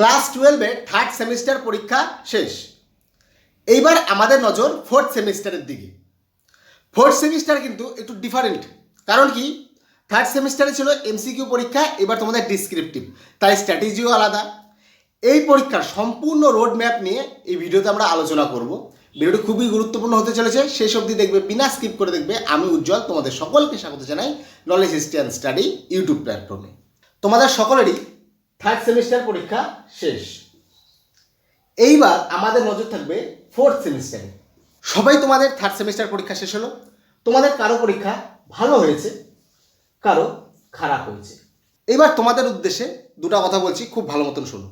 Class টুয়েলভে third semester পরীক্ষা শেষ। এইবার আমাদের নজর ফোর্থ সেমিস্টারের দিকে। ফোর্থ সেমিস্টার কিন্তু একটু ডিফারেন্ট কারণ কি? থার্ড সেমিস্টারে ছিল এমসিকিউ পরীক্ষা, এবার তোমাদের ডিসক্রিপটিভ তাই স্ট্র্যাটেজিও আলাদা। এই পরীক্ষার সম্পূর্ণ রোড ম্যাপ নিয়ে এই ভিডিওতে আমরা আলোচনা করব। ভিডিওটি খুবই গুরুত্বপূর্ণ হতে চলেছে। শেষ অবধি দেখবে, বিনা স্কিপ করে দেখবে। আমি উজ্জ্বল, তোমাদের সকলকে স্বাগত জানাই knowledge history and study YouTube প্ল্যাটফর্মে। তোমাদের সকলেরই থার্ড সেমিস্টার পরীক্ষা শেষ। এইবার আমাদের নজর থাকবে ফোর্থ সেমিস্টারে সবাই তোমাদের থার্ড সেমিস্টার পরীক্ষা শেষ হলো। তোমাদের কারও পরীক্ষা ভালো হয়েছে, কারও খারাপ হয়েছে। এবার তোমাদের উদ্দেশ্যে দুটো কথা বলছি, খুব ভালো মতন শোনো।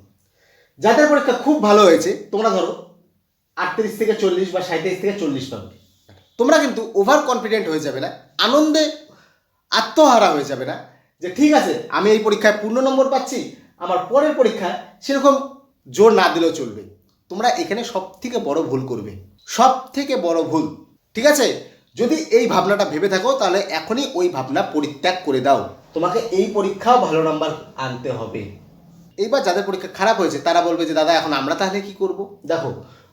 যাদের পরীক্ষা খুব ভালো হয়েছে, তোমরা ধরো আটত্রিশ থেকে চল্লিশ বা সাঁত্রিশ থেকে চল্লিশ পাবে। তোমরা কিন্তু ওভার কনফিডেন্ট হয়ে যাবে না, আনন্দে আত্মহারা হয়ে যাবে না যে, ঠিক আছে, আমি এই পরীক্ষায় পূর্ণ নম্বর পাচ্ছি আমার পরের পরীক্ষা সেরকম জোর না দিলেও চলবে। তোমরা এখানে সব থেকে বড় ভুল করবে। সব থেকে বড় ভুল। ঠিক আছে? যদি এই ভাবনাটা ভেবে থাকো, তাহলে এখনই ওই ভাবনা পরিত্যাগ করে দাও। তোমাকে এই পরীক্ষাও ভালো নাম্বার আনতে হবে। এইবার যাদের পরীক্ষা খারাপ হয়েছে, তারা বলবে যে, দাদা, এখন আমরা তাহলে কি করব? দেখো,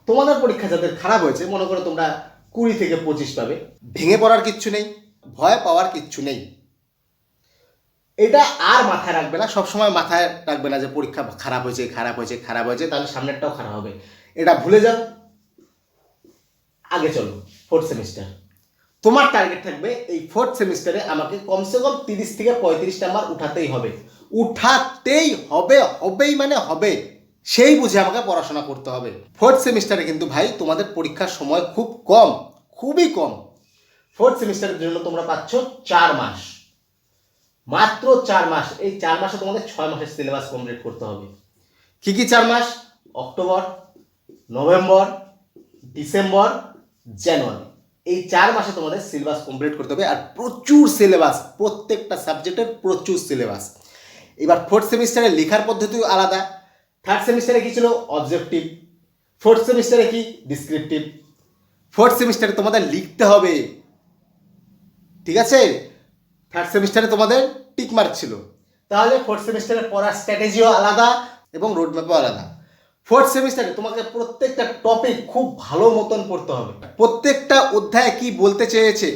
তোমাদের পরীক্ষা যাদের খারাপ হয়েছে, মনে করো তোমরা কুড়ি থেকে পঁচিশ পাবে। ভেঙে পড়ার কিচ্ছু নেই, ভয় পাওয়ার কিচ্ছু নেই। এটা আর মাথায় রাখবে না, সবসময় মাথায় রাখবে না যে পরীক্ষা খারাপ হয়েছে খারাপ হয়েছে খারাপ হয়েছে, তাহলে সামনেরটাও খারাপ হবে। এটা ভুলে যাও, আগে চলো ফোর্থ সেমিস্টার তোমার টার্গেট থাকবে এই ফোর্থ সেমিস্টারে আমাকে কমসে কম তিরিশ থেকে পঁয়ত্রিশ নাম্বার উঠাতেই হবে। উঠাতেই হবে, হবেই মানে হবে, সেই বুঝে আমাকে পড়াশোনা করতে হবে। ফোর্থ সেমিস্টারে কিন্তু ভাই তোমাদের পরীক্ষার সময় খুব কম, খুবই কম। ফোর্থ সেমিস্টারের জন্য তোমরা পাচ্ছ চার মাস। মাত্র চার মাস, এই চার মাসে তোমাদের ছয় মাসের সিলেবাস কমপ্লিট করতে হবে। কি কি চার মাস? October, November, December, January. এই চার মাসে তোমাদের সিলেবাস কমপ্লিট করতে হবে আর প্রচুর সিলেবাস প্রত্যেকটা সাবজেক্টের প্রচুর সিলেবাস এবার ফোর্থ সেমিস্টারে লেখার পদ্ধতিও আলাদা। থার্ড সেমিস্টারে কি ছিল? অবজেক্টিভ ফোর্থ সেমিস্টারে কি? ডিসক্রিপটিভ ফোর্থ সেমিস্টারে তোমাদের লিখতে হবে। ঠিক আছে? থার্ড সেমিস্টারে তোমাদের টিক মার্ক ছিল। তাহলে ফোর্থ সেমিস্টারে পড়ার স্ট্র্যাটেজিও আলাদা এবং রোড ম্যাপও আলাদা। ফোর্থ সেমিস্টারে তোমাকে প্রত্যেকটা টপিক খুব ভালো মতন পড়তে হবে। প্রত্যেকটা অধ্যায় কি বলতে চেয়েছে,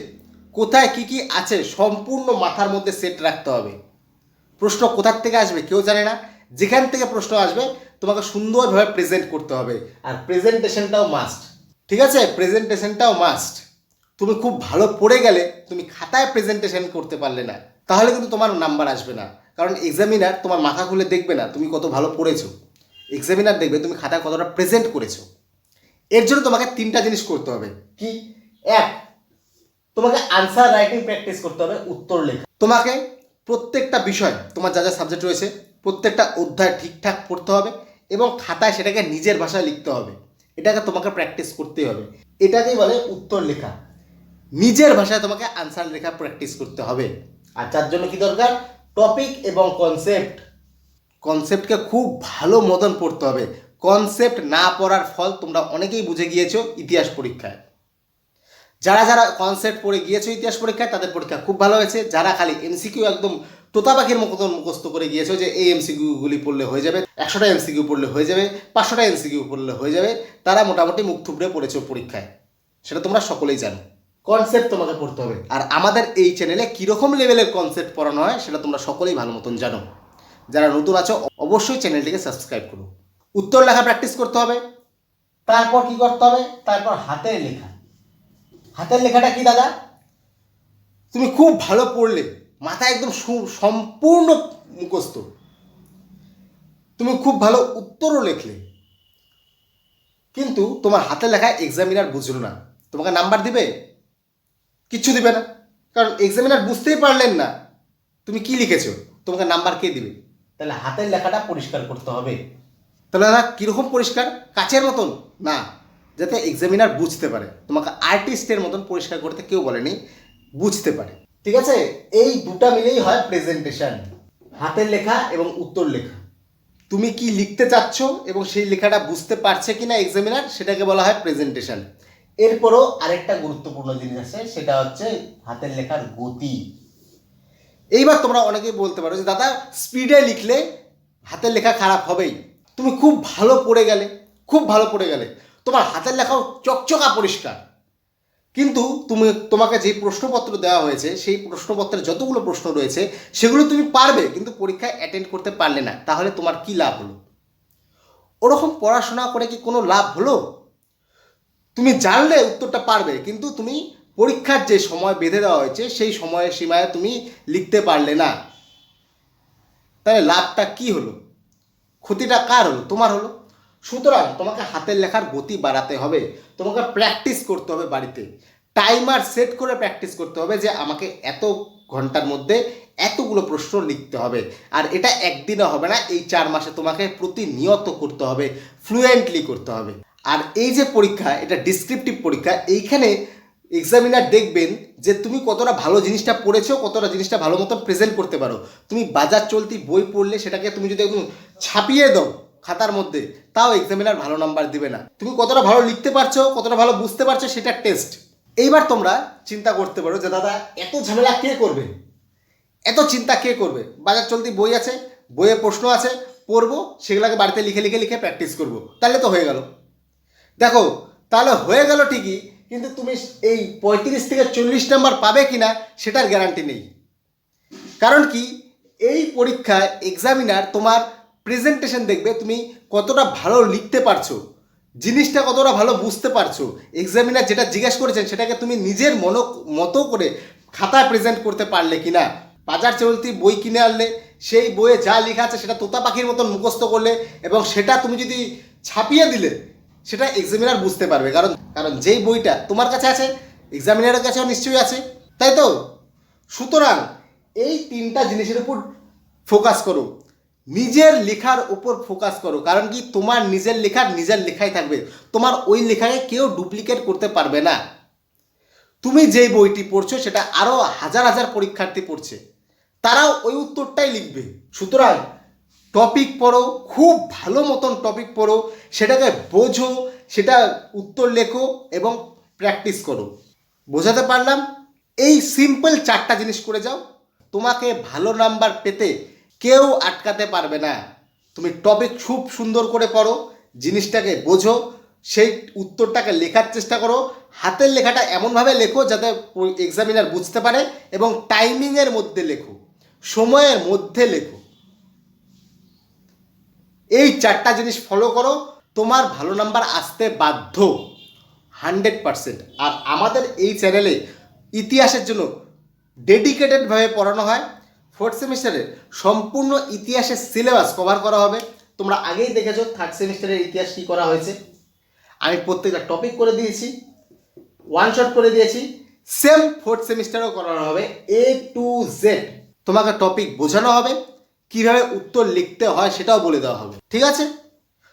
কোথায় কি কি আছে, সম্পূর্ণ মাথার মধ্যে সেট রাখতে হবে। প্রশ্ন কোথার থেকে আসবে কেউ জানে না। যেখান থেকে প্রশ্ন আসবে, তোমাকে সুন্দরভাবে প্রেজেন্ট করতে হবে। আর প্রেজেন্টেশনটাও মাস্ট ঠিক আছে? প্রেজেন্টেশনটাও মাস্ট তুমি খুব ভালো পড়ে গেলে তুমি খাতায় প্রেজেন্টেশন করতে পারলে না। তাহলে কিন্তু তোমার নাম্বার আসবে না। কারণ এক্সামিনার তোমার মাথা খুলে দেখবে না তুমি কত ভালো পড়েছো। এক্সামিনার দেখবে তুমি খাতায় কতটা প্রেজেন্ট করেছ। এর জন্য তোমাকে তিনটা জিনিস করতে হবে। কি? এক, তোমাকে আনসার রাইটিং প্র্যাকটিস করতে হবে উত্তর লেখা। তোমাকে প্রত্যেকটা বিষয়, তোমার যা যা সাবজেক্ট রয়েছে, প্রত্যেকটা অধ্যায় ঠিকঠাক পড়তে হবে এবং খাতায় সেটাকে নিজের ভাষায় লিখতে হবে। এটাকে তোমাকে প্র্যাকটিস করতেই হবে। এটাকেই বলে উত্তর লেখা। নিজের ভাষায় তোমাকে আনসার লেখা প্র্যাকটিস করতে হবে। আর যার জন্য কি দরকার? টপিক এবং কনসেপ্ট কনসেপ্টকে খুব ভালো মতন পড়তে হবে। কনসেপ্ট না পড়ার ফল তোমরা অনেকেই বুঝে গিয়েছো ইতিহাস পরীক্ষায়। যারা যারা কনসেপ্ট পড়ে গিয়েছো ইতিহাস পরীক্ষায়, তাদের পরীক্ষা খুব ভালো হয়েছে। যারা খালি এমসিকিউ একদম তোতা পাখির মতন মুখস্থ করে গিয়েছো যে এই এমসিকিউগুলি পড়লে হয়ে যাবে, একশোটা এমসিকিউ পড়লে হয়ে যাবে, পাঁচশোটা এমসিকিউ পড়লে হয়ে যাবে, তারা মোটামুটি মুখ থুবড়ে পড়েছো পরীক্ষায়। সেটা তোমরা সকলেই জানো। কনসেপ্ট তোমাকে পড়তে হবে। আর আমাদের এই চ্যানেলে কীরকম লেভেলের কনসেপ্ট পড়ানো হয় সেটা তোমরা সকলেই ভালো মতন জানো। যারা নতুন আছো, অবশ্যই চ্যানেলটিকে সাবস্ক্রাইব করো। উত্তর লেখা প্র্যাকটিস করতে হবে, তারপর কি করতে হবে? তারপর হাতের লেখা। হাতের লেখাটা কি, দাদা? তুমি খুব ভালো পড়লে মাথায় একদম সম্পূর্ণ মুখস্থ। তুমি খুব ভালো উত্তরও লেখলে। কিন্তু তোমার হাতের লেখা এক্সামিনার বুঝলো না। তোমাকে নাম্বার দিবে? কিচ্ছু দিবে না। কারণ এক্সামিনার বুঝতেই পারলেন না তুমি কি লিখেছো, তোমাকে নাম্বার কে দিবে। তাহলে হাতের লেখাটা পরিষ্কার করতে হবে। তাহলে দাদা, কীরকম পরিষ্কার? কাচের মতন? না, যাতে এক্সামিনার বুঝতে পারে। তোমাকে আর্টিস্টের মতন পরিষ্কার করতে কেউ বলেনি, বুঝতে পারে। ঠিক আছে? এই দুটা মিলেই হয় প্রেজেন্টেশন হাতের লেখা এবং উত্তর লেখা। তুমি কি লিখতে চাচ্ছ এবং সেই লেখাটা বুঝতে পারছে কিনা এক্সামিনার সেটাকে বলা হয় প্রেজেন্টেশন এরপরও আরেকটা গুরুত্বপূর্ণ জিনিস আছে, সেটা হচ্ছে হাতের লেখার গতি। এইবার তোমরা অনেকেই বলতে পারো যে, দাদা স্পিডে লিখলে হাতের লেখা খারাপ হবেই। তুমি খুব ভালো পড়ে গেলে, খুব ভালো পড়ে গেলে। তোমার হাতের লেখাও চকচকা পরিষ্কার। কিন্তু তুমি, তোমাকে যে প্রশ্নপত্র দেওয়া হয়েছে, সেই প্রশ্নপত্রের যতগুলো প্রশ্ন রয়েছে, সেগুলো তুমি পারবে, কিন্তু পরীক্ষায় অ্যাটেন্ড করতে পারলে না। তাহলে তোমার কি লাভ হলো? ওরকম পড়াশোনা করে কি কোনো লাভ হলো? তুমি জানলে উত্তরটা পারবে, কিন্তু তুমি পরীক্ষার যে সময় বেঁধে দেওয়া হয়েছে, সেই সময়ের সীমায় তুমি লিখতে পারলে না। তাহলে লাভটা কি হলো? ক্ষতিটা কার হলো? তোমার হলো। সুতরাং তোমাকে হাতের লেখার গতি বাড়াতে হবে। তোমাকে প্র্যাকটিস করতে হবে বাড়িতে। টাইমার সেট করে প্র্যাকটিস করতে হবে যে আমাকে এত ঘণ্টার মধ্যে এতগুলো প্রশ্ন লিখতে হবে। আর এটা একদিনে হবে না, এই চার মাসে তোমাকে প্রতিনিয়ত করতে হবে ফ্লুয়েন্টলি করতে হবে। আর এই যে পরীক্ষা, এটা ডিসক্রিপটিভ পরীক্ষা, এইখানে এক্সামিনার দেখবেন যে তুমি কতটা ভালো জিনিসটা পড়েছো, কতটা জিনিসটা ভালো মতো প্রেজেন্ট করতে পারো। তুমি বাজার চলতি বই পড়লে সেটাকে তুমি যদি একদম ছাপিয়ে দাও খাতার মধ্যে, তাও এক্সামিনার ভালো নাম্বার দিবে না। তুমি কতটা ভালো লিখতে পারছ, কতটা ভালো বুঝতে পারছ, সেটা টেস্ট এইবার তোমরা চিন্তা করতে পারো যে, দাদা, এত ঝামেলা কে করবে? এত চিন্তা কে করবে? বাজার চলতি বই আছে, বইয়ে প্রশ্ন আছে, পড়ব, সেগুলোকে বাড়িতে লিখে লিখে লিখে প্র্যাকটিস করব। তাহলে তো হয়ে গেল। দেখো, তাহলে হয়ে গেল ঠিকই, কিন্তু তুমি এই পঁয়ত্রিশ থেকে চল্লিশ নাম্বার পাবে কি না সেটার গ্যারান্টি নেই। কারণ কি, এই পরীক্ষায় এক্সামিনার তোমার প্রেজেন্টেশন দেখবে, তুমি কতটা ভালো লিখতে পারছ, জিনিসটা কতটা ভালো বুঝতে পারছ। এক্সামিনার যেটা জিজ্ঞেস করেছেন, সেটাকে তুমি নিজের মন, মতো করে খাতায় প্রেজেন্ট করতে পারলে কি না বাজার চলতি বই কিনে আনলে, সেই বইয়ে যা লেখা আছে, সেটা তোতা পাখির মতন মুখস্থ করলে, এবং সেটা তুমি যদি ছাপিয়ে দিলে সেটা এক্সামিনার বুঝতে পারবে। কারণ কারণ যেই বইটা তোমার কাছে আছে এক্সামিনারের কাছেও নিশ্চয়ই আছে। তাই তো? সুতরাং এই তিনটা জিনিসের উপর ফোকাস করো। নিজের লেখার উপর ফোকাস করো। কারণ কি? তোমার নিজের লেখার নিজের লেখাই থাকবে। তোমার ওই লেখাকে কেউ ডুপ্লিকেট করতে পারবে না। তুমি যেই বইটি পড়ছো, সেটা আরও হাজার হাজার পরীক্ষার্থী পড়ছে। তারাও ওই উত্তরটাই লিখবে। সুতরাং টপিক পড়ো, খুব ভালো মতন টপিক পড়ো, সেটাকে বোঝো, সেটা উত্তর লেখো এবং প্র্যাকটিস করো। বোঝাতে পারলাম? এই সিম্পল চারটা জিনিস করে যাও। তোমাকে ভালো নাম্বার পেতে কেউ আটকাতে পারবে না। তুমি টপিক খুব সুন্দর করে পড়ো, জিনিসটাকে বোঝো, সেই উত্তরটাকে লেখার চেষ্টা করো। হাতের লেখাটা এমনভাবে লেখো যাতে এক্সামিনার বুঝতে পারে এবং টাইমিংয়ের মধ্যে লেখো। সময়ের মধ্যে লেখো। এই চারটা জিনিস ফলো করো, তোমার ভালো নাম্বার আসতে বাধ্য। হান্ড্রেড পারসেন্ট আর আমাদের এই চ্যানেলে ইতিহাসের জন্য ডেডিকেটেডভাবে পড়ানো হয়। ফোর্থ সেমিস্টারে সম্পূর্ণ ইতিহাসের সিলেবাস কভার করা হবে। তোমরা আগেই দেখেছ থার্ড সেমিস্টারের ইতিহাস কী করা হয়েছে। আমি প্রত্যেকটা টপিক করে দিয়েছি ওয়ান শট করে দিয়েছি। সেম ফোর্থ সেমিস্টারও করানো হবে এ টু জেড তোমাকে টপিক বোঝানো হবে। কীভাবে উত্তর লিখতে হয় সেটাও বলে দেওয়া হবে। ঠিক আছে?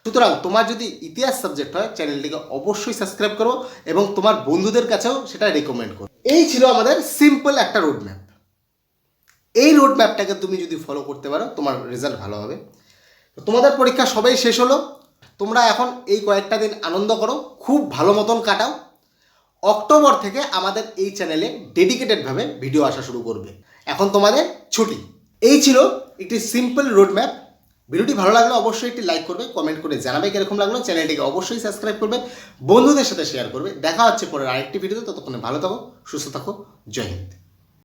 সুতরাং তোমার যদি ইতিহাস সাবজেক্ট হয় চ্যানেলটিকে অবশ্যই সাবস্ক্রাইব করো এবং তোমার বন্ধুদের কাছেও সেটা রেকমেন্ড করো। এই ছিল আমাদের সিম্পল একটা রোড ম্যাপ এই রোড ম্যাপটাকে তুমি যদি ফলো করতে পারো, তোমার রেজাল্ট ভালো হবে। তোমাদের পরীক্ষা সবাই শেষ হলো। তোমরা এখন এই কয়েকটা দিন আনন্দ করো, খুব ভালো মতন কাটাও। অক্টোবর থেকে আমাদের এই চ্যানেলে ডেডিকেটেডভাবে ভিডিও আসা শুরু করবে। এখন তোমাদের ছুটি। এই ছিল একটি সিম্পল রোড ম্যাপ ভিডিওটি ভালো লাগলে অবশ্যই একটি লাইক করবে কমেন্ট করে জানাবে কীরকম লাগল। চ্যানেলটিকে অবশ্যই সাবস্ক্রাইব করবে, বন্ধুদের সাথে শেয়ার করবে। দেখা হচ্ছে পরের আরেকটি ভিডিওতে, ততক্ষণে ভালো থাকো, সুস্থ থাকো। জয় হিন্দ।